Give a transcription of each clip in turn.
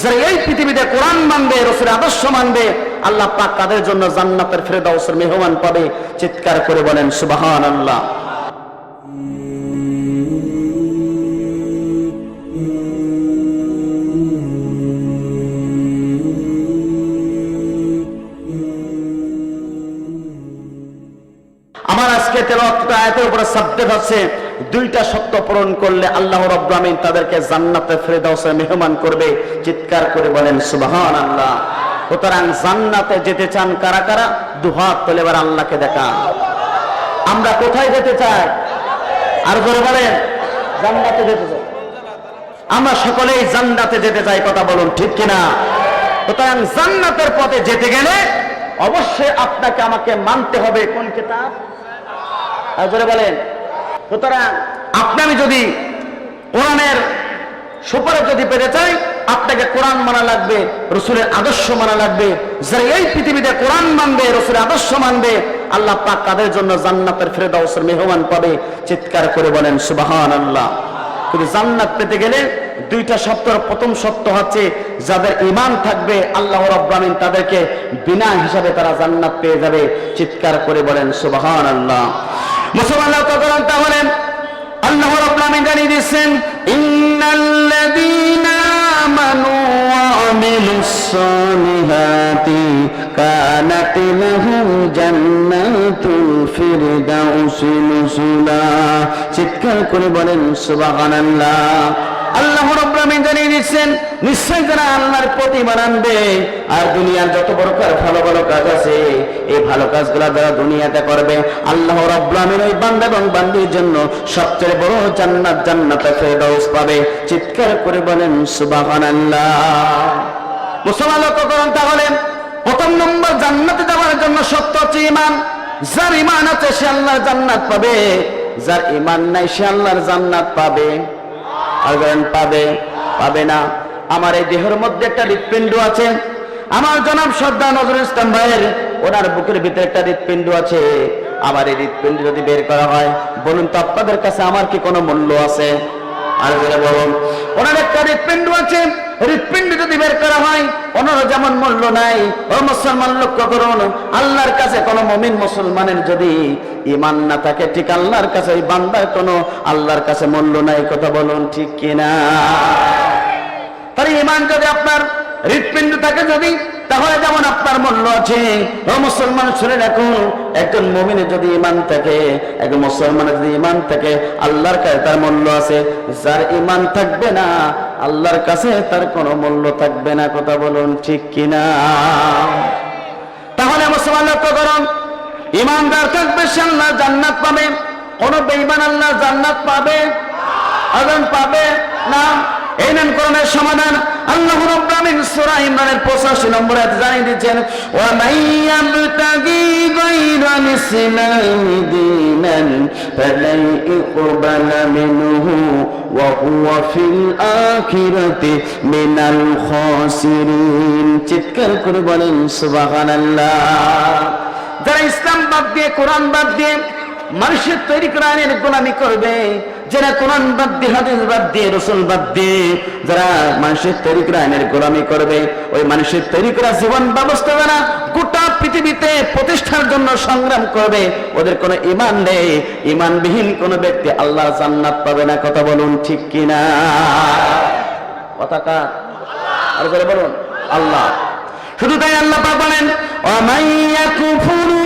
যারা এই পৃথিবীতে কোরআন মানবে, রসুলের আদর্শ মানবে, আল্লাহ পাক তাদের জন্য জান্নাতের ফেরদাউসের মেহমান পাবে, চিৎকার করে বলেন সুবাহান আল্লাহ আমার আজকে তেলাওয়াত আয়াতের উপরে সাবজেক্ট হচ্ছে দুইটা সত্য পূরণ করলে আল্লাহ রাব্বুল তাদেরকে জান্নাতে ফেরদাউসে মেহমান করবে। চিৎকার করে বলেন সুবাহান আল্লাহ সুতরাং জান্নাতে যেতে চান কারা কারা? দুহাত তোলে এবার আল্লাহকে দেখান। আমরা কোথায় যেতে চাই? আর করে বলেন, জান্নাতে যেতে চাই। আমরা সকলেই জান্নাতে যেতে চাই, কথা বলুন ঠিক কিনা? সুতরাং জান্নাতের পথে যেতে গেলে অবশ্যই আপনাকে আমাকে মানতে হবে। কোন কিতাব? আর জোরে বলেন সুতরাং আপনি আমি যদি কোরআনের সুপারে যদি পেতে চাই, আপনাকে কোরআন মানা লাগবে, রসুলের আদর্শ মানা লাগবে। যারা এই পৃথিবীতে কোরআন মানবে, রসুলের আদর্শ মানবে, আল্লাহ পাক তাদের জন্য জান্নাতের ফেরদাউসের মেহমান পাবে। চিৎকার করে বলেন সুবাহান আল্লাহ কিন্তু জান্নাত পেতে গেলে দুইটা সত্যর প্রথম সত্য হচ্ছে, যাদের ইমান থাকবে, আল্লাহ রব্বামিন তাদেরকে বিনা হিসাবে তারা জান্নাত পেয়ে যাবে। চিৎকার করে বলেন সুবাহান আল্লাহ মুসলমান লক্ষ্য করেন তাহলে আল্লাহ রব্বামিন জানিয়ে দিচ্ছেন ইন্নাল্লাযীনা আমানু ওয়া আমিলুস সালিহাতি কানাত লাহুম জান্নাতুল ফিরদাউসি চিৎকার করে বলেন, সুবহানাল্লাহ। আল্লাহ রাব্বুল আমিন জানিয়ে দিচ্ছেন নিশ্চয় যারা আল্লাহর প্রতি মানানবে আর দুনিয়ার যত প্রকার ভালো ভালো কাজ আছে, এই ভালো কাজগুলো যারা দুনিয়াতে করবে, আল্লাহ রাব্বুল আমিন ওই বান্দা এবং বান্দির জন্য সবচেয়ে বড় জান্নাত জান্নাতে ফেরদাউস পাবে। চিৎকার করে বলেন, সুবহানাল্লাহ। মুসলমান লক্ষ্য করুন তাহলে, প্রথম নম্বর, জান্নাতে যাওয়ার জন্য সত্য হচ্ছে ইমান যার ইমান আছে, সে আল্লাহর জান্নাত পাবে। যার ইমান নাই, সে আল্লাহর জান্নাত পাবে। আর পাবে পাবে না। আমার এই দেহের মধ্যে একটা হৃৎপিণ্ড আছে। আমার জনাব শ্রদ্ধা নজরুল ইসলাম ভাইয়ের ওনার বুকের ভিতরে একটা হৃৎপিণ্ড আছে। আমার এই হৃৎপিণ্ড যদি বের করা হয়, বলুন তো আপনাদের কাছে আমার কি কোনো মূল্য আছে? আর বলুন, ওনার একটা হৃৎপিণ্ড আছে। হৃৎপিণ্ড যদি বের করা হয় ওনারও যেমন মূল্য নাই ও মুসলমান লক্ষ্য করুন আল্লাহর কাছে কোনো মমিন মুসলমানের যদি ইমান না থাকে, ঠিক আল্লাহর কাছে ওই বান্দার কোনো আল্লাহর কাছে মূল্য নাই, কথা বলুন ঠিক কিনা? তাহলে ইমান যদি আপনার হৃৎপিণ্ড থাকে যদি তাহলে যেমন আপনার মূল্য আছে, ও মুসলমান শুনে রাখুন, একজন মমিনের যদি ইমান থাকে, একজন মুসলমানের যদি ইমান থাকে, আল্লাহর কাছে তার মূল্য আছে। যার ইমান থাকবে না, আল্লাহর কাছে তার কোনো মূল্য থাকবে না, কথা বলুন ঠিক কিনা? তাহলে মুসলমান লক্ষ্য করুন ইমানদার থাকবে, সে আল্লাহ জান্নাত পাবে। কোন বেঈমান আল্লাহ জান্নাত পাবে? আজান পাবে? না। এই নেন করণের সমাধান আল্লাহ রাব্বুল সূরা ইমরানের 85 নম্বর আয়াতে জানিয়ে দিচ্ছেন ওয়া মাইয়াবতাগি গায়রাল ইসলামি দীনান ফালাই ইকবালা মিনহু ওয়া হুয়া ফিল আখিরাতি মিনাল খাসিরিন। চিৎকার করে বলেন, সুবহানাল্লাহ। যারা ইসলাম বাদ দিয়ে কোরআন বাদ দিয়ে মানুষের তৈরি কোরআনের গোলামি করবে যারা কোরআন বাদ দিয়ে, হাদিস বাদ দিয়ে, রসুল বাদ দিয়ে, যারা মানুষের তৈরি কোরআনের গোলামি করবে, ওই মানুষের তৈরি করা জীবন ব্যবস্থা দ্বারা গোটা পৃথিবীতে প্রতিষ্ঠার জন্য সংগ্রাম করবে, ওদের কোনো ইমান নেই। ইমানবিহীন কোনো ব্যক্তি আল্লাহ জান্নাত পাবে না, কথা বলুন ঠিক কিনা? কথা কার? আর করে বলুন, আল্লাহ। শুধু তাই আল্লাহ বলেন ওয়ামাইয়া কুফুরু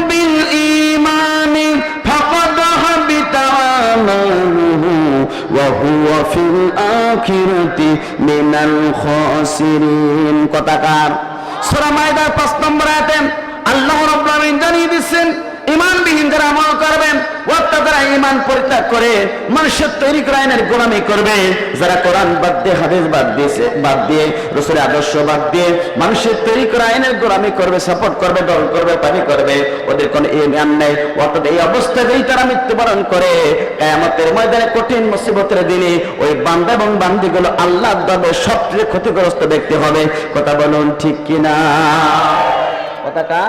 ওয়া في الآخرة من الخاسرين. কথাকার সূরা মায়দার 5 নম্বর আয়াতে আল্লাহ রাব্বুল আলামিন জানিয়ে দিচ্ছেন ঈমানবিহীন যারা আমল করবেন। যারা ইমান পরিত্যাগ করে মানুষের তৈরি করা গোলামি করবে। যারা কোরআন বাদ দিয়ে, হাদিস বাদ দিয়েছে, বাদ দিয়ে আদর্শ বাদ দিয়ে মানুষের তৈরি করা গোলামি করবে সাপোর্ট করবে, দল করবে, পানি করবে, ওদের কোনো ইমান নেই। অর্থাৎ এই অবস্থাতেই তারা মৃত্যুবরণ করে। কেয়ামতের ময়দানে কঠিন মুসিবতের দিনে ওই বান্দা এবং বান্দিগুলো আল্লাহ দবে সবচেয়ে ক্ষতিগ্রস্ত ব্যক্তি হবে। কথা বলুন ঠিক কিনা? কথাটা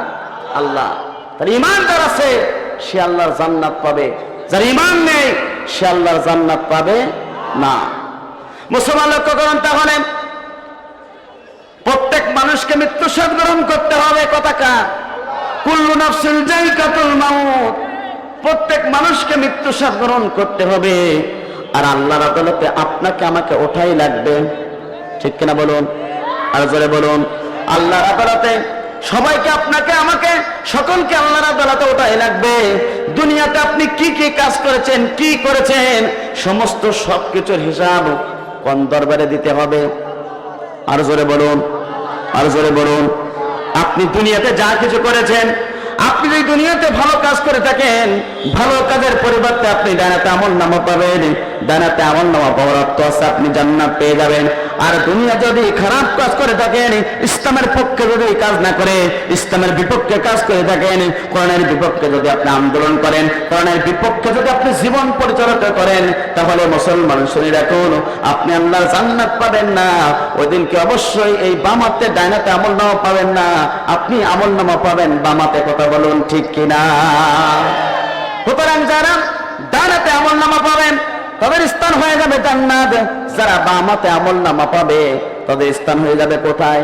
আল্লাহ। তার ইমান যার আছে সে আল্লাহর জান্নাত পাবে। যার ইমান নেই, সে আল্লাহর জান্নাত পাবে না। মুসলমান লক্ষ্য করুন তাহলে, প্রত্যেক মানুষকে মৃত্যু স্বাদ গ্রহণ করতে হবে, কথা কার? কুল্লু নাফসিল জাইকাতুল মাউত। প্রত্যেক মানুষকে মৃত্যু স্বাদ গ্রহণ করতে হবে। আর আল্লাহর আদালতে আপনাকে আমাকে ওঠাই লাগবে। ঠিক কিনা বলুন? আর জোরে বলুন, আল্লাহর আদালতে সবাইকে আপনাকে, আমাকে, সকলকে আল্লাহর আদালতে ওঠাই লাগবে। দুনিয়াতে আপনি কি কি কাজ করেছেন, কি করেছেন, সমস্ত সবকিছুর হিসাব কোন দরবারে দিতে হবে? আর জোরে বলুন, আর জোরে বলুন। আপনি দুনিয়াতে যা কিছু করেছেন, আপনি যদি দুনিয়াতে ভালো কাজ করে থাকেন, ভালো কাজের পরিবর্তে আপনি ডানাতে আমল নামা পাবেন। ডানাতে আমল নামা অর্থ আছে, আপনি জান্নাত পেয়ে যাবেন। আর দুনিয়া যদি খারাপ কাজ করে থাকেন, ইসলামের পক্ষে যদি কাজ না করে, ইসলামের বিপক্ষে কাজ করে থাকেন, কোরআনের বিপক্ষে যদি আপনি আন্দোলন করেন, কোরআনের বিপক্ষে যদি আপনি জীবন পরিচালিত করেন, তাহলে মুসলমান শুনে রাখুন, আপনি আল্লাহর জান্নাত পাবেন না। ওই দিনকে অবশ্যই এই বামাতে ডাইনাতে আমল নামা পাবেন না, আপনি আমল নামা পাবেন, বামাতে কথা বলুন ঠিক কিনা? সুতরাং যারা ডানাতে আমল নামা পাবেন তাদের স্থান হয়ে যাবে জান্নাত। যারা বামাতে আমল নামা পাবে, তাদের স্থান হয়ে যাবে কোথায়?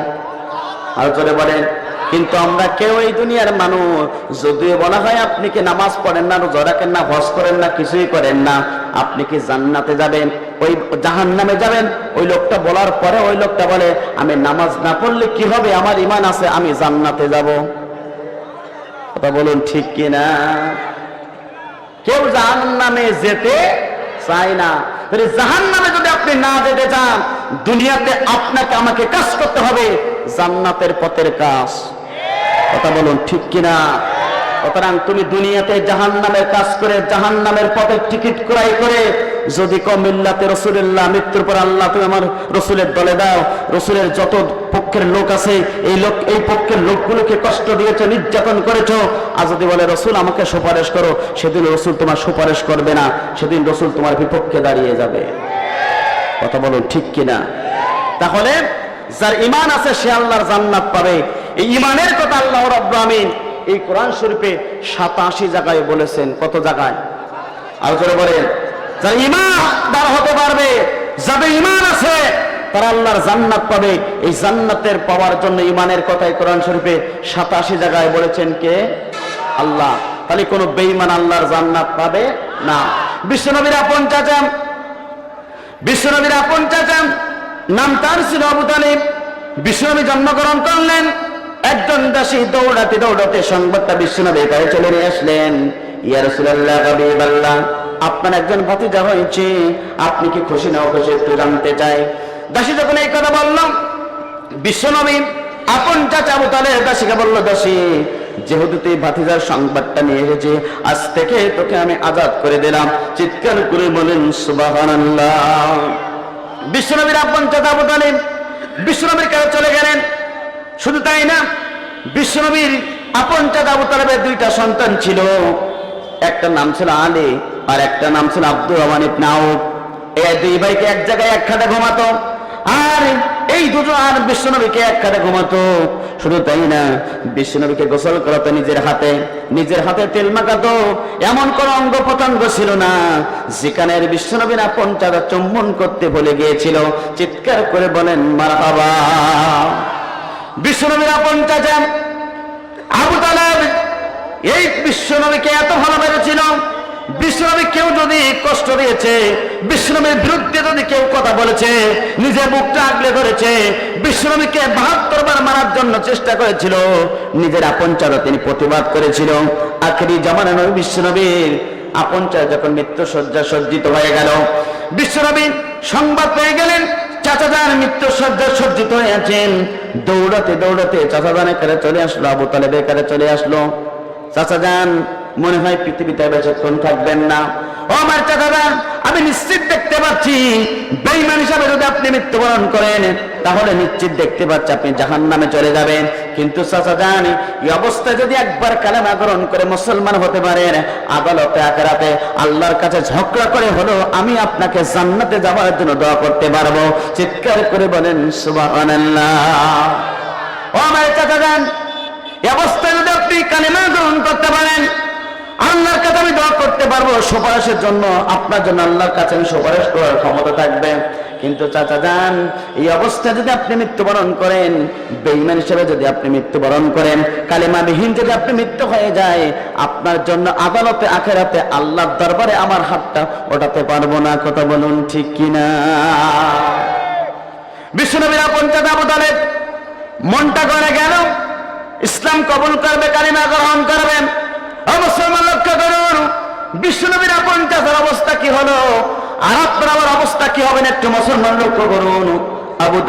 আর জোরে বলেন, কিন্তু আমরা কেউ এই দুনিয়ার মানুষ, যদিও বলা হয় আপনি কি নামাজ পড়েন না, রোজা রাখেন না, হজ করেন না, কিছুই করেন না, আপনি কি জান্নাতে যাবেন? ওই জাহান নামে যাবেন? ওই লোকটা বলার পরে ওই লোকটা বলে, আমি নামাজ না পড়লে কি হবে? আমার ইমান আছে, আমি জান্নাতে যাব। কথা বলুন ঠিক কিনা? কেউ জাহান নামে যেতে চায় না। তাহলে জাহান নামে যদি আপনি না যেতে চান, দুনিয়াতে আপনাকে, আমাকে কাজ করতে হবে জান্নাতের পথের কাজ। কথা বলুন ঠিক কিনা? সুতরাং তুমি দুনিয়াতে জাহান নামের কাজ করে জাহান নামের পথের টিকিট ক্রয় করে, যদি কমিল্লাতে রসুল্লাহ মৃত্যুর পর আল্লাহ তুমি আমার রসুলের দলে দাও, রসুলের যত পক্ষের লোক আছে, এই লোক, এই পক্ষের লোকগুলোকে কষ্ট দিয়েছ, নির্যাতন করেছ। আর যদি বলে, রসুল, আমাকে সুপারিশ করো, সেদিন রসুল তোমার সুপারিশ করবে না। সেদিন রসুল তোমার বিপক্ষে দাঁড়িয়ে যাবে। কথা বলুন ঠিক কিনা? তাহলে যার ইমান আছে, সে আল্লাহর জান্নাত পাবে। এই ইমানের কথা আল্লাহ রাব্বুল এই কোরআন শরীফে সাতাশি জায়গায় বলেছেন। কত জায়গায়? আর জোরে বলেন। যার ইমান দ্বার হতে পারবে, যাদের ইমান আছে তারা আল্লাহর জান্নাত পাবে। এই জান্নাতের পাওয়ার জন্য ইমানের কথাই কোরআন শরীফে সাতাশি জায়গায় বলেছেন কে? আল্লাহ। তাহলে কোনো বেঈমান আল্লাহর জান্নাত পাবে না। বিশ্বনবীর আপন চাচা। বিশ্বনবীর আপন চাচা। নাম তার ছিল আবু তালিব। বিশ্বনবী জন্মগ্রহণ করলেন। একজন দাসী দৌড়াতে দৌড়াতে সংবাদটা বিশ্বনবীর কাছে চলে নিয়ে আসলেন। ইয়া রাসূলুল্লাহ, হাবিবাল্লাহ, আপনার একজন ভাতিজা হয়েছে। আপনি কি খুশি না খুশি একটু জানতে চাই। দাসী যখন এই কথা বললাম, বিশ্বনবী আপন চাচা আবু তালেব দাসীকে বলল, দাসী, যেহেতু তুই ভাতিজার সংবাদটা নিয়ে এসেছি আজ থেকে তোকে আমি আজাদ করে দিলাম। চিৎকার করে বলেন সুবহানাল্লাহ। বিশ্বনবীর আপন চাচা আবু তালেব বিশ্বনবীর কাছে চলে গেলেন। শুধু তাই না, বিশ্বনবীর আপন চাচা আবু তালেবের দুইটা সন্তান ছিল। একটা নাম ছিল আলী আর একটা নাম ছিল আব্দুর রহমান ইবনে এই দুই ভাইকে এক জায়গায় এক খাটে ঘুমাতো। আর এই দুটো আর বিশ্বনবীকে এক খাটে ঘুমাতো। শুধু তাই না, বিশ্বনবীকে গোসল করাতো নিজের হাতে। নিজের হাতে তেল মাখাতো। এমন কোন অঙ্গ প্রত্যঙ্গ ছিল না যেখানে বিশ্বনবীরা আপন চাঁদা চুম্বন করতে ভুলে গিয়েছিল। চিৎকার করে বলেন, মারহাবা। বাবা আপন চাচা আবু তালেব, এই বিশ্বনবীকে এত ভালোবেসেছিল বিশ্বনবী কেউ যদি কষ্ট দিয়েছে বিশ্বনবীর বিরুদ্ধে যদি কেউ কথা বলেছে, নিজের মুখটা আগলে ধরেছে বিশ্বনবীকে বাহাত্তর বার মারার জন্য চেষ্টা করেছিল, নিজের আপন চারা তিনি প্রতিবাদ করেছিল। আখেরি জামানা নবী বিশ্বনবীর আপন চারা যখন মৃত্যু সজ্জা সজ্জিত হয়ে গেল বিশ্বনবী সংবাদ পেয়ে গেলেন, চাচাজান মৃত্যু সজ্জা সজ্জিত হয়ে আছেন। দৌড়াতে দৌড়াতে চাচাজানের কাছে চলে আসলো, আবু তালেবের কাছে চলে আসলো। চাচাজান মনে হয় পৃথিবীতে বেশিক্ষণ থাকবেন না। ও আমার চাচাজান আমি নিশ্চিত দেখতে পাচ্ছি বেইমান হিসাবে যদি আপনি মৃত্যুবরণ করেন, তাহলে নিশ্চিত দেখতে পাচ্ছি আপনি জাহান নামে চলে যাবেন। কিন্তু চাচাজান এই অবস্থায় যদি একবার কালেমা গ্রহণ করে মুসলমান হতে পারেন, আদালতে, আখেরাতে আল্লাহর কাছে ঝগড়া করে হলো আমি আপনাকে জান্নাতে যাওয়ার জন্য দোয়া করতে পারব। চিৎকার করে বলেন, সুবহানাল্লাহ। ও আমার চাচাজান এই অবস্থায় যদি আপনি কালেমা গ্রহণ করতে পারেন আল্লাহর কাছে আমি দোয়া করতে পারব, সুপারিশের জন্য আপনার জন্য আল্লাহর কাছে আমি সুপারিশ করার ক্ষমতা থাকবে। কিন্তু চাচা যান, এই অবস্থা যদি আপনি মৃত্যুবরণ করেন বেইমান হিসেবে যদি আপনি মৃত্যুবরণ করেন, কালিমাবিহীন যদি আপনি মৃত্যু হয়ে যায়, আপনার জন্য আদালতে, আখেরাতে আল্লাহর দরবারে আমার হাতটা ওঠাতে পারব না, কথা বলুন ঠিক কিনা? বিষ্ণুনবীরা পঞ্চায়েত আবু মনটা করে গেল। ইসলাম কবুল করবে, কালিমা গ্রহণ করবেন। লক্ষ্য অবস্থা কি হলো? আর আপনার আমার অবস্থা কি হবে একটু লক্ষ্য আবু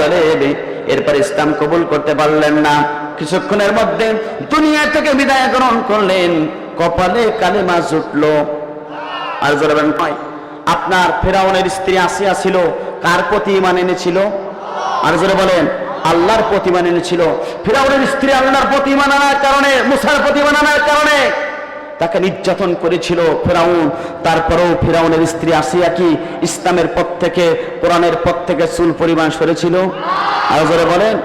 এরপর ইসলাম কবুল করতে পারলেন না। কিছুক্ষণের মধ্যে দুনিয়া থেকে বিদায় গ্রহণ করলেন। কপালে কালিমা জুটলো। আর জোরাবেন আপনার ফেরাউনের স্ত্রী আসিয়া ছিল, কার প্রতি ইমান এনেছিল? আর জোরে বলেন, আল্লাহর প্রতি ইমান এনেছিল। ফেরাউনের স্ত্রী আল্লাহর প্রতি ইমান আনার কারণে, মুসার প্রতি ইমান আনার কারণে। তাকে নির্যাতন করেছিল ফেরাউন। তারপরেও ফেরাউনের স্ত্রী আসিয়া কি ইসলামের পথ থেকে, কোরআনের পথ থেকে চুল পরিমাণ সরেছিল? আর জোরে বলেন।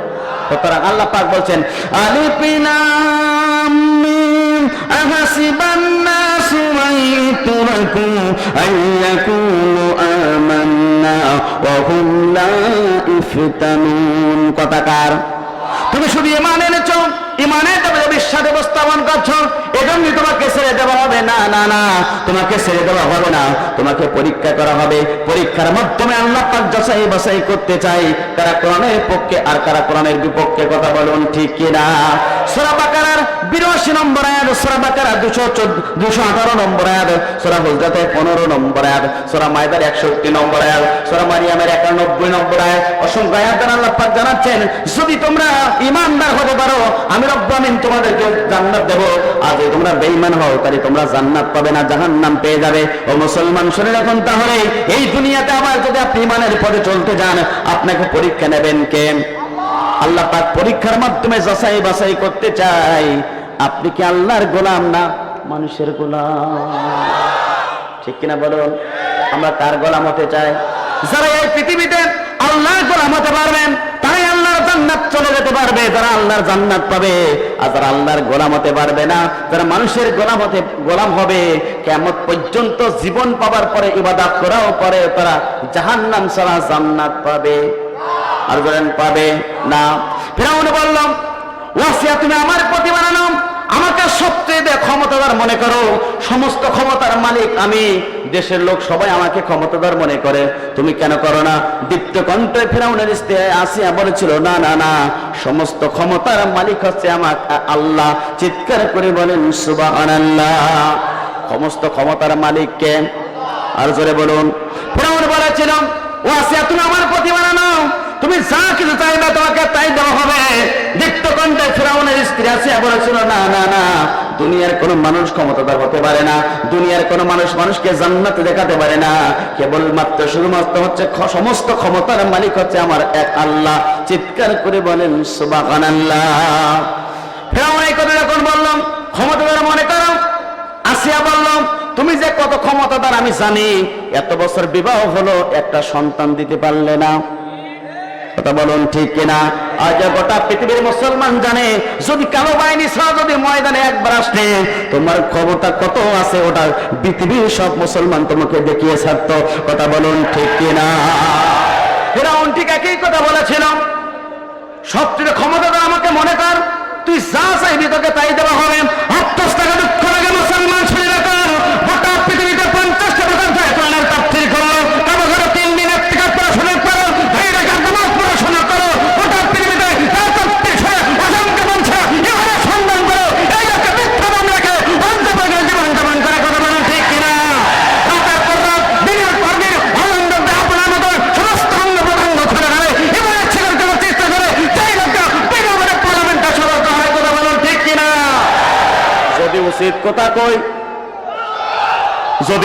সুতরাং আল্লাহ পাক বলছেন কথাকার তুমি শুধু ইমান ইমানের তবে বিশ্বাসে উপস্থাপন করছ, এজন্যই তোমাকে ছেড়ে দেওয়া হবে। না না না, তোমাকে ছেড়ে দেওয়া হবে না। তোমাকে পরীক্ষা করা হবে। পরীক্ষার মাধ্যমে আল্লাহ পাক যাচাই বাছাই করতে চাই। কারা কোরআনের পক্ষে আর কারা কোরআনের বিপক্ষে কথা বলুন, ঠিক কিনা সূরা বাকারার 82 নম্বর আয়াত, সূরা বাকারা 214 218 নম্বর আয়াত, সূরা হুজরাতে 15 নম্বর আয়াত, সূরা মাইদার 61 নম্বর আয়াত, সূরা মারিয়ামের 91 নম্বর আয়াত। অসংখ্য আয়াত আল্লাহ পাক জানাচ্ছেন, যদি তোমরা ঈমানদার হতে পারো, আমি আপনি পরীক্ষা নেবেন কে? আল্লাহ পরীক্ষার মাধ্যমে যাচাই বাছাই করতে চাই। আপনি কি আল্লাহর গোলাম না? মানুষের গোলাম। ঠিক কিনা বলুন? আমরা কার গোলাম হতে চাই? যারা এই পৃথিবীতে গোলাম হতে পারবেন জান্নাত চলে যেতে পারবে, যারা আল্লাহর জান্নাত পাবে। আর যারা আল্লাহর গোলাম হতে পারবে না, যারা মানুষের গোলাম হতে, গোলাম হবে কেমন পর্যন্ত জীবন পাবার পরে ইবাদাত করাও পরে তারা জাহান্নাম সারা জান্নাত পাবে। আর বলেন, পাবে না। ফেরাউন বললাম ওয়াসিয়া, তুমি আমার প্রতি বানানো সবচেয়ে ক্ষমতাদার মনে করো, সমস্ত ক্ষমতার মালিক আমি। দেশের লোক সবাই আমাকে ক্ষমতাদার মনে করে। তুমি কেন করো না? দীপ্ত কণ্ঠে ফেরাউনের স্ত্রী আসিয়া বলেছিল, না না না, সমস্ত ক্ষমতার মালিক হচ্ছে আমার আল্লাহ। চিৎকার করে বলেন, সুবহানাল্লাহ। সমস্ত ক্ষমতার মালিক মালিককে আর জোরে বলুন। ফেরাউন বলেছিলাম ও আসিয়া তুমি আমার প্রতি নাও। তুমি যা কিছু চাইবে তোমাকে তাই দেওয়া হবে। আসিয়া বলেছিল না না না দুনিয়ার কোন মানুষ ক্ষমতাদার হতে পারে না। দুনিয়ার কোন মানুষ মানুষকে জান্নাতে দেখাতে পারে না। কেবলমাত্র শুধুমাত্র হচ্ছে সমস্ত ক্ষমতার মালিক হচ্ছে আমার এক আল্লাহ। চিৎকার করে বলেন, সুবহানাল্লাহ। ফেরাউন এই কথা যখন বললাম? ক্ষমতাদার মনে করো। আসিয়া বললাম, তুমি যে কত ক্ষমতাদার আমি জানি। এত বছর বিবাহ হলো, একটা সন্তান দিতে পারলে না। বলুন ঠিক কিনা? আজ গোটা পৃথিবীর মুসলমান জানে, যদি কালো বাহিনী ছাড়া যদি ময়দানে একবার আসলে তোমার ক্ষমতা কত আছে ওটা পৃথিবীর সব মুসলমান তোমাকে দেখিয়ে ছাড়ত। কথা বলুন ঠিক কিনা? ফেরাউন ঠিক একই কথা বলেছিল। সবচেয়ে ক্ষমতা আমাকে মনে কর তুই যা চাইবি তোকে তাই দেওয়া হবে আত্মস টাকা দুঃখ লাগে মুসলমান শুনে রাখো গোটা পৃথিবীতে পঞ্চাশটা দোকান থেকে কোরআনের তাফসীর করো কারও ঘরে তিন দিন এক টাকা পড়াশোনা করো এই রেখার নামাজ পড়াশোনা করো গোটা পৃথিবীতে এই তাফসীর শুনে অসংখ্য বলছে এবারে সন্ধান করো এই একটা মিথ্যা নাম রেখে অন্তর্ভুক্ত জীবন যাপন করে কথা বলেন ঠিক কিনা রাতের পর রাত দিনের পর দিন আনন্দে আপনার মতো সমস্ত অঙ্গ প্রত্যঙ্গ খুলে গেলে এবারে ছেলের জন্য চেষ্টা করে সেই লোকটা বিনা পার্লামেন্টটা সদস্য হয় কথা বলুন ঠিক কিনা যদি উচিত কথা কই যদি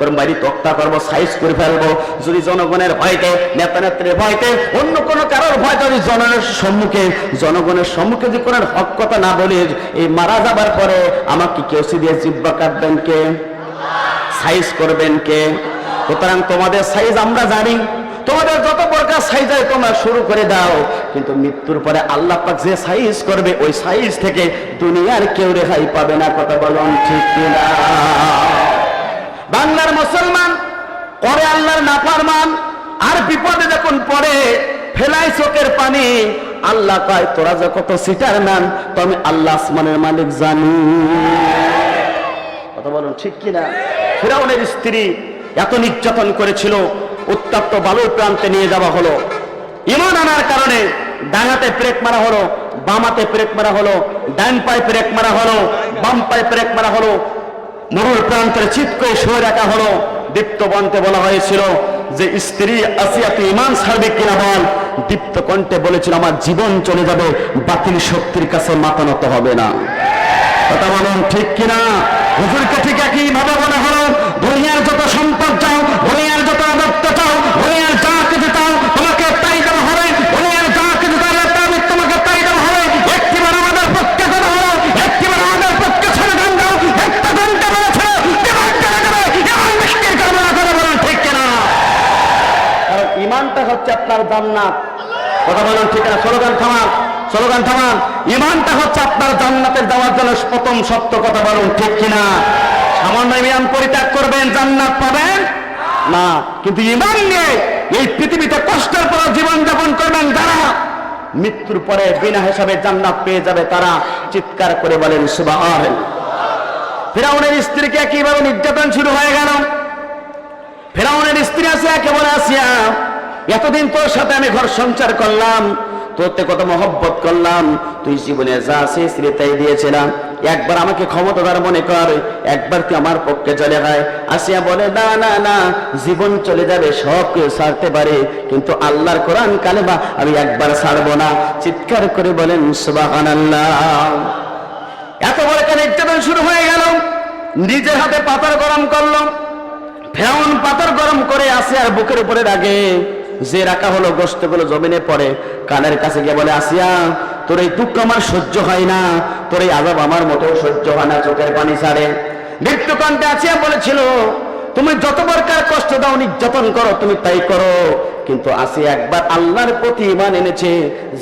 তোর বাড়ি তক্তা করব, সাইজ করে ফেলব। যদি জনগণের ভয়তে নেতা নেত্রীর ভয়তে, অন্য কোনো কারোর ভয় যদি জনগণের সম্মুখে জনগণের সম্মুখে যদি কোনো হক কথা না বলিস এই মারা যাবার পরে আমাকে কেউ দিয়ে জিব্বা কাটবেন কে? সাইজ করবেন কে? সুতরাং তোমাদের সাইজ আমরা জানি। তোমাদের যত প্রকার সাইজ হয় তোমরা শুরু করে দাও। কিন্তু মৃত্যুর পরে আল্লাহ পাক যে সাইজ করবে, ওই সাইজ থেকে দুনিয়ার কেউ রেহাই পাবে না, কথা বলুন ঠিক কিনা? মুসলমান করে আল্লাহর নাফারমান, আর বিপদে যখন পড়ে, ফেলাই চোখের পানি, আল্লাহ কয়, তোরা যে কত সিটার ম্যান তো আমি আল্লাহ আসমানের মালিক জানি। কথা বলুন, ঠিক কিনা? ফেরাউনের স্ত্রী এত নির্যাতন করেছিল, উত্তপ্ত বালুর প্রান্তে নিয়ে যাওয়া হলো। ইমান আনার কারণে ডাঙাতে ব্রেক মারা হলো, বামাতে ব্রেক মারা হলো, ডান পায়ে ব্রেক মারা হলো, বাম পায়ে ব্রেক মারা হলো মরুর প্রান্তের চিৎ করে শুয়ে রাখা হলো। দীপ্ত বন্তে বলা হয়েছিল যে, স্ত্রী আসিয়া তুই ইমান ছাড়বে কিনা বল? দীপ্ত কণ্ঠে বলেছিল, আমার জীবন চলে যাবে, বাতিল শক্তির কাছে মাতানত হবে না। কথা বলুন ঠিক কিনা? হুজুরকে ঠিক একই ভাবে মনে হলো দুনিয়ার যত সম্পদ চাও দুনিয়ার যত আদত্ত চাও দুনিয়ার যা কিছু চাও তোমাকে তাই দেওয়া হবে দুনিয়ার যা কিছু চাইলে তবে তোমাকে তাই দেওয়া হবে একটিবার আমাদের পক্ষে কথা হলো একটিবার আমাদের পক্ষে ছেড়ে দেন দাও একটা ঘণ্টা বলেছে জীবন চলে যাবে এমন মিষ্টির কামনা করে বলুন ঠিক কিনা কারণ ইমানটা হচ্ছে আপনার জান্নাত কথা বলুন ঠিক আছে স্লোগান থামান স্লোগান থামান, ইমানটা হচ্ছে আপনার জান্নাতের যাওয়ার জন্য প্রথম সত্য কথা বলুন, ঠিক কিনা? সামান্য ইমান পরিত্যাগ করবেন, জান্নাত পাবেন? না, কিন্তু ইমান নিয়ে এই পৃথিবীতে কষ্টের পর জীবন যাপন করবেন যারা? মৃত্যুর পরে বিনা হিসাবে জান্নাত পেয়ে যাবে তারা, চিৎকার করে বলেন সুবাহ ফেরাউনের স্ত্রীকে কীভাবে নির্যাতন শুরু হয়ে গেল। ফেরাউনের স্ত্রী আছে একেবারে আসিয়া, এতদিন তোর সাথে আমি ঘর সঞ্চার করলাম তোরতে কত মহব্বত করলাম। তুই জীবনে যা আছে তাই দিয়েছিলাম। একবার আমাকে ক্ষমতাদার মনে কর, একবার তুই আমার পক্ষে চলে যায় আসিয়া বলে, না না না, জীবন চলে যাবে, সব কেউ ছাড়তে পারে। কিন্তু আল্লাহর কোরআন কালেমা আমি একবার ছাড়বো না। চিৎকার করে বলেন সুবাহান এত বড় একটা নির্যাতন শুরু হয়ে গেল। নিজের হাতে পাতার গরম করল। ফেরাউন পাথর গরম করে আসে আর বুকের উপরে রাগে যে রাখা হলো গোস্তগুলো জমিনে পড়ে, কানের কাছে গিয়ে বলে, আসিয়া, তোর এই দুঃখ আমার সহ্য হয় না, তোর এই আজাব আমার মতো সহ্য হয় না, চোখের পানি ছাড়ে। মৃত্যুকান্তে আসিয়া বলেছিল, তুমি যত প্রকার কষ্ট দাও, নির্যাতন করো, তুমি তাই করো। কিন্তু আসি একবার আল্লাহর প্রতি ইমান এনেছে,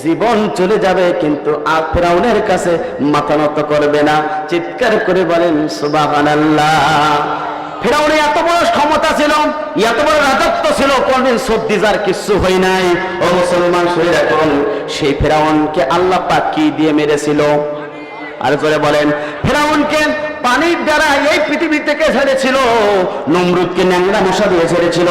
জীবন চলে যাবে, কিন্তু ফেরাউনের কাছে মাথা নত করবে না। চিৎকার করে বলেন, সুবহানাল্লাহ। ফেরাউনে এত বড় ক্ষমতা ছিল, এত বড় রাজত্ব ছিল, কোনদিন সর্দি যার কিছু হয় নাই। ও মুসলমান রাখুন সেই ফেরাউনকে আল্লাহ পাক কি দিয়ে মেরেছিল? আর জোরে বলেন, ফেরাউনকে পানির দ্বারা এই পৃথিবী থেকে ছেড়েছিল, নমরুদকে ন্যাংরা মশা দিয়ে ছেড়েছিল,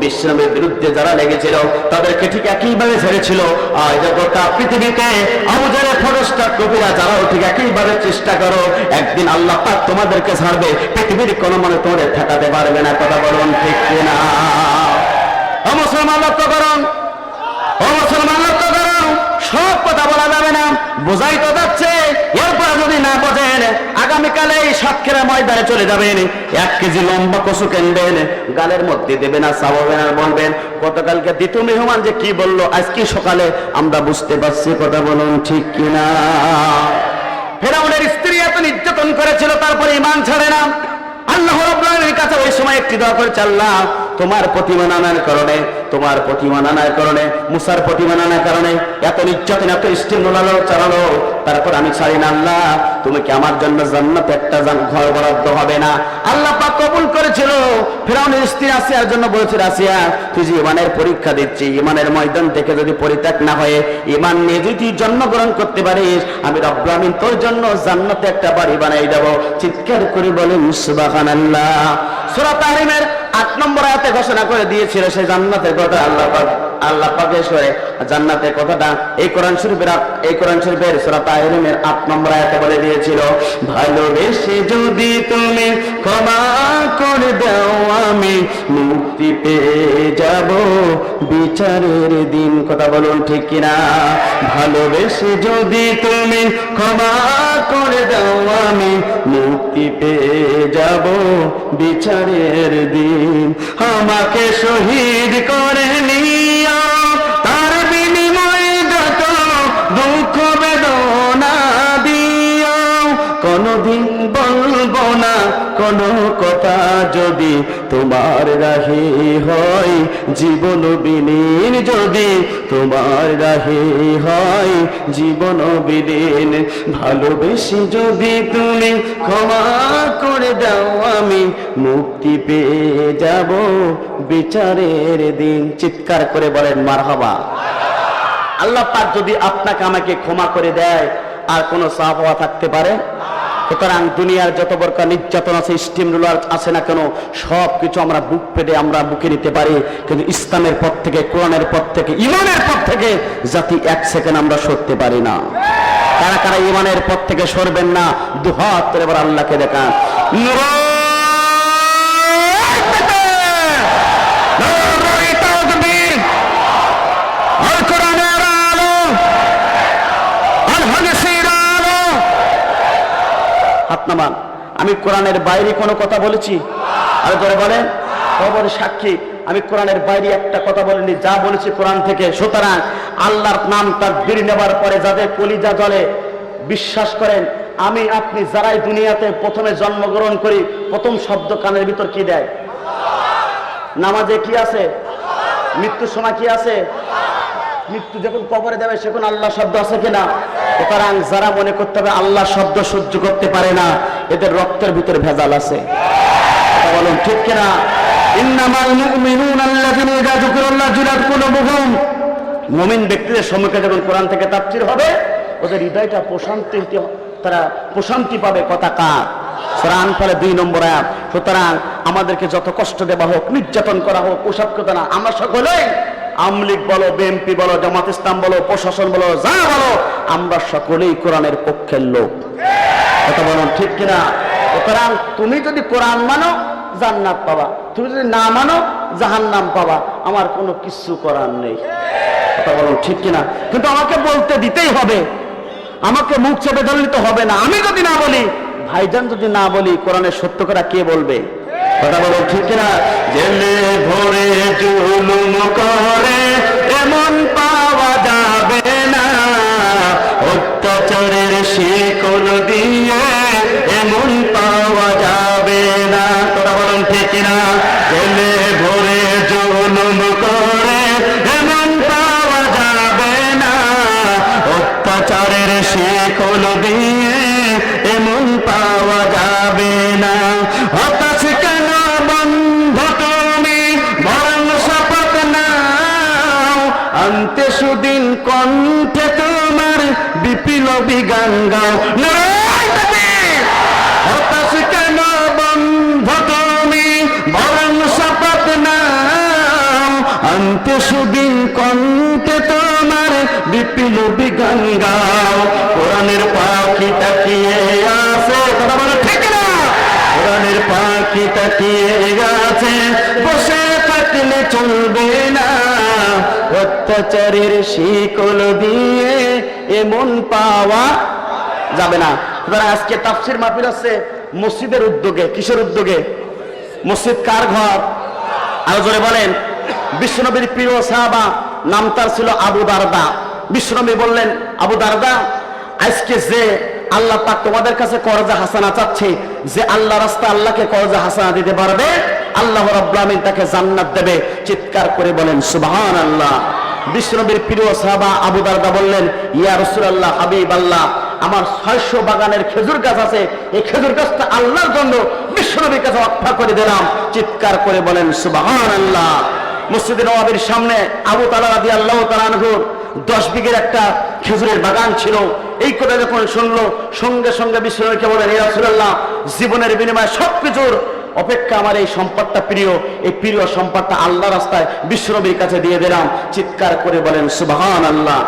বিশ্রামের বিরুদ্ধে যারা লেগেছিল, তাদেরকে ঠিক একইভাবে ছেড়েছিল। আর গোটা পৃথিবীতে আবুজারে ফরস্টার কবিরা, যারাও ঠিক একইভাবে চেষ্টা করো, একদিন আল্লাহ পাক তোমাদেরকে ছাড়বে, পৃথিবীর কোনো মনে তোমাদের ঠেকাতে পারবে না, কথা বলুন ঠিক কিনা? ও মুসলমান, লক্ষ্য করুন। ও মুসলমান, লক্ষ্য করুন। সব কথা বলা যাবে না, বোঝাই তো যাচ্ছে আগামীকালে এই সাতক্ষীরা ময়দানে চলে যাবেন। এক কেজি লম্বা কচু কেনবেন, গালের মধ্যে দেবেন আর চাবাবেন আর বলবেন, গতকালকে দ্বিতীয় মেহমান যে কি বলল, আজকে সকালে আমরা বুঝতে পারছি কথা বলুন ঠিক কিনা? ফেরাউনের স্ত্রী এত নির্যাতন করেছিল, তারপরে ইমান ছাড়ে না। আল্লাহ রব্লানের কাছে ওই সময় একটি দোয়া করে চাল্লাহ তোমার প্রতিমা নানার কারণে, তোমার প্রতিমা নানার কারণে, মুসার প্রতিমা নানার কারণে এত নির্যাতন, এত স্টিল নোলালো, চালালো। তারপর আমি ছাড়ি না আল্লাহ, তুমি কি আমার জন্য জান্নাতে একটা ঘর বরাদ্দ হবে না? আল্লাহ পাক কবুল করেছিল। ফেরাউনের স্ত্রী আসিয়ার জন্য বলেছিল আসিয়া তুই যে ইমানের পরীক্ষা দিচ্ছি ইমানের ময়দান থেকে যদি পরিত্যাগ না হয়ে ইমান নিয়ে যদি তুই জন্মগ্রহণ করতে পারিস, আমি রব্রামিন তোর জন্য জান্নাতে একটা বাড়ি বানাই দেবো। চিৎকার করে বলে সুবহানাল্লাহ। সূরা তাহরিমের আট নম্বর আয়াতে ঘোষণা করে দিয়েছিল সে জান্নাতের কথা আল্লাহ আল্লাহ পাকে সরে জান্নাতের কথাটা এই কোরআন শরীফের এই কোরআন শরীফের সূরা তাহরিমের আট নম্বর আয়াতে বলে দিয়েছিল, ভালোবেসে যদি তুমি ক্ষমা করে দাও, আমি মুক্তি পেয়ে যাব। বিচারের দিন, কথা বলুন ঠিক কিনা? ভালোবেসে যদি তুমি ক্ষমা করে দাও, আমি মুক্তি পেয়ে যাব। বিচারের দিন, আমাকে শহীদ করে নিয়া কোনো কথা যদি তোমার রাহে হয়, জীবন বিলীন যদি তোমার রাহে হয়, জীবন বিলীন। ভালোবেসে যদি তুমি ক্ষমা করে দাও, আমি মুক্তি পেয়ে যাব বিচারের দিন। চিৎকার করে বলেন, মারহাবা। আল্লাহ পাক যদি আপনাকে আমাকে ক্ষমা করে দেয়, আর কোনো সাফ হওয়া থাকতে পারে? সুতরাং দুনিয়ার যত প্রকার নির্যাতন আছে স্টিম রুলার আছে না কেন সব কিছু আমরা বুক পেটে আমরা বুকে নিতে পারি। কিন্তু ইসলামের পথ থেকে, কোরআনের পথ থেকে, ইমানের পথ থেকে জাতি এক সেকেন্ড আমরা সরতে পারি না। কারা কারা ইমানের পথ থেকে সরবেন না দুহাত এবার আল্লাহকে দেখান আর কোরআনের আলো আর হাদিসের আলো নামান আমি কোরআনের বাইরে কোনো কথা বলেছি? আর ধরে বলেন। খবর সাক্ষী। আমি কোরআনের বাইরে একটা কথা বলিনি, যা বলেছি কোরআন থেকে। সুতরাং আল্লাহর নাম তার বীর নেবার পরে যাদের কলিজা জলে বিশ্বাস করেন, আমি, আপনি যারাই দুনিয়াতে প্রথমে জন্মগ্রহণ করি, প্রথম শব্দ কানের ভিতর কি দেয়? নামাজে কি আছে? মৃত্যুর সময় কি আছে? মৃত্যু যখন কবরে দেবে সেখন আল্লাহ শব্দ আছে কিনা? সুতরাং যারা মনে করতে হবে আল্লাহ শব্দ সহ্য করতে পারে না, এদের রক্তের ভিতরে ভেজাল আছে। বলুন, ঠিক কিনা? ব্যক্তিদের সম্মুখে যখন থেকে হবে, ওদের হৃদয়টা প্রশান্তি, তারা প্রশান্তি পাবে। কথা দুই নম্বর সুতরাং আমাদেরকে যত কষ্ট দেওয়া হোক, নির্যাতন করা হোক কথা না আমরা সকলেই আমলিগ বলো বিএনপি বলো, জামাত ইসলাম বলো, প্রশাসন বলো, যা বলো, আমরা সকলেই কোরআনের পক্ষের লোক। কথা বলুন ঠিক কিনা? সুতরাং তুমি যদি কোরআন মানো, জান্নাত পাবা। তুমি যদি না মানো, জাহান্নাম পাবা। আমার কোনো কিছু করার নেই। কথা বলুন ঠিক কিনা? কিন্তু আমাকে বলতে দিতেই হবে। আমাকে মুখ চেপে ধরলে হবে না। আমি যদি না বলি, ভাইজান যদি না বলি, কোরআনের সত্য করা কে বলবে? কথা বলো, ঠিক না? জেলে ভরে জুলুম করে, এমন পাওয়া যাবে না। অত্যাচারের শিকল দিয়ে এমন পাওয়া যাবে না। কথা বলুন ঠিক না? জেলে ভরে জুলুম করে নাও আনতে সুদিন কণ্ঠে তোমার বিপ্লবী গান কোরআনের পাখি তাকিয়ে বলো, ঠিক না? কোরআনের পাখি তাকিয়ে আছে। বসে থাকলে চলবে না। অত্যাচারের শিকল দিয়ে এমন পাওয়া যাবে না। সুতরাং আজকে তাফসির মাহফিল আছে মসজিদের উদ্যোগে, কিসের উদ্যোগে? মসজিদ কার ঘর? আরও জোরে বলেন। বিশ্বনবীর প্রিয় সাহাবা, নাম তার ছিল আবু দারদা। বিশ্বনবী বললেন, আবু দারদা, আজকে যে আল্লাহ পাক তোমাদের কাছে করজা হাসানা চাচ্ছে, যে আল্লাহ রাস্তা আল্লাহকে করজা হাসানা দিতে পারবে, আল্লাহ রাব্বুল আমিন তাকে জান্নাত দেবে। চিৎকার করে বলেন সুবহান আল্লাহ বিশ্বনবীর প্রিয় সাহাবা আবু দারদা বললেন, ইয়া রাসূলুল্লাহ হাবিব আল্লাহ আমার ছয়শো বাগানের খেজুর গাছ আছে, এই খেজুর গাছটা আল্লাহর জন্য বিশ্বনবীর কাছে অক্ষা করে দিলাম। চিৎকার করে বলেন সুবাহান আল্লাহ মসজিদ নবাবের সামনে আবু তালা রাদি আল্লাহ তালানহুর দশ বিঘের একটা খেজুরের বাগান ছিল। এই কথা যখন শুনলো, সঙ্গে সঙ্গে বিশ্বনবীকে বলেন এই রাসূলুল্লাহ, জীবনের বিনিময়ে সব কিছুর অপেক্ষা আমার এই সম্পদটা প্রিয়, এই প্রিয় সম্পদটা আল্লাহ রাস্তায় বিশ্বনবীর কাছে দিয়ে দিলাম। চিৎকার করে বলেন সুবাহান আল্লাহ